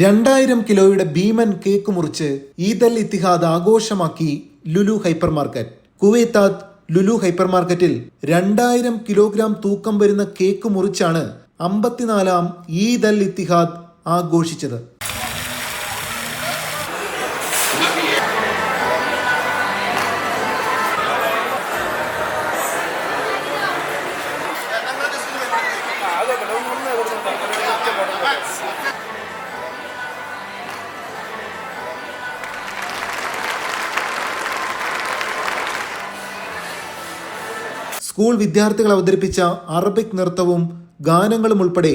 രണ്ടായിരം കിലോയുടെ ഭീമൻ കേക്ക് മുറിച്ച് ഈദൽ ഇത്തിഹാദ് ആഘോഷമാക്കി ലുലു ഹൈപ്പർ മാർക്കറ്റ് കുവൈത്താദ് ലുലു ഹൈപ്പർ മാർക്കറ്റിൽ രണ്ടായിരം കിലോഗ്രാം തൂക്കം വരുന്ന കേക്ക് മുറിച്ചാണ് അമ്പത്തിനാലാം ഈദ് അൽ ഇത്തിഹാദ് ആഘോഷിച്ചത്. സ്കൂൾ വിദ്യാർത്ഥികൾ അവതരിപ്പിച്ച അറബിക് നൃത്തവും ഗാനങ്ങളും ഉൾപ്പെടെ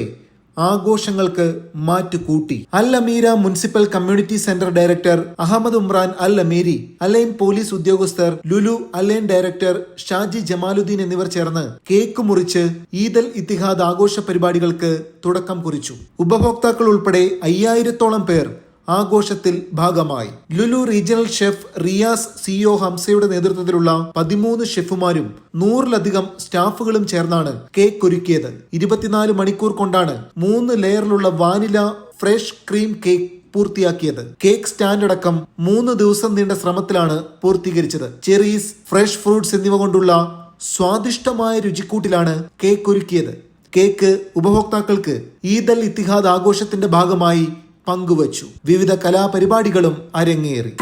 ആഘോഷങ്ങൾക്ക് മാറ്റുകൂട്ടി. Al Ameera municipal community centre director Ahmed Umran Al Ameeri Al Ain police ഉദ്യോഗസ്ഥർ Lulu Al Ain director Shaji Jamaluddin എന്നിവർ ചേർന്ന് കേക്ക് മുറിച്ച് ഈദൽ ഇത്തിഹാദ് ആഘോഷ പരിപാടികൾക്ക് തുടക്കം കുറിച്ചു. ഉപഭോക്താക്കൾ ഉൾപ്പെടെ അയ്യായിരത്തോളം പേർ ആഘോഷത്തിൽ ഭാഗമായി. Lulu regional chef Riyas CO ഹംസയുടെ നേതൃത്വത്തിലുള്ള പതിമൂന്ന് ഷെഫുമാരും നൂറിലധികം സ്റ്റാഫുകളും ചേർന്നാണ് കേക്ക് ഒരുക്കിയത്. ഇരുപത്തിനാല് മണിക്കൂർ കൊണ്ടാണ് മൂന്ന് ലെയറിലുള്ള വാനില ഫ്രഷ് ക്രീം കേക്ക് പൂർത്തിയാക്കിയത്. കേക്ക് സ്റ്റാൻഡ് അടക്കം മൂന്ന് ദിവസം നീണ്ട ശ്രമത്തിലാണ് പൂർത്തീകരിച്ചത്. ചെറീസ് ഫ്രഷ് ഫ്രൂട്ട്സ് എന്നിവ കൊണ്ടുള്ള സ്വാദിഷ്ടമായ രുചിക്കൂട്ടിലാണ് കേക്ക് ഒരുക്കിയത്. കേക്ക് ഉപഭോക്താക്കൾക്ക് ഈദൽ ഇത്തിഹാദ് ആഘോഷത്തിന്റെ ഭാഗമായി പങ്കുവച്ചു. വിവിധ കലാപരിപാടികളും അരങ്ങേറി.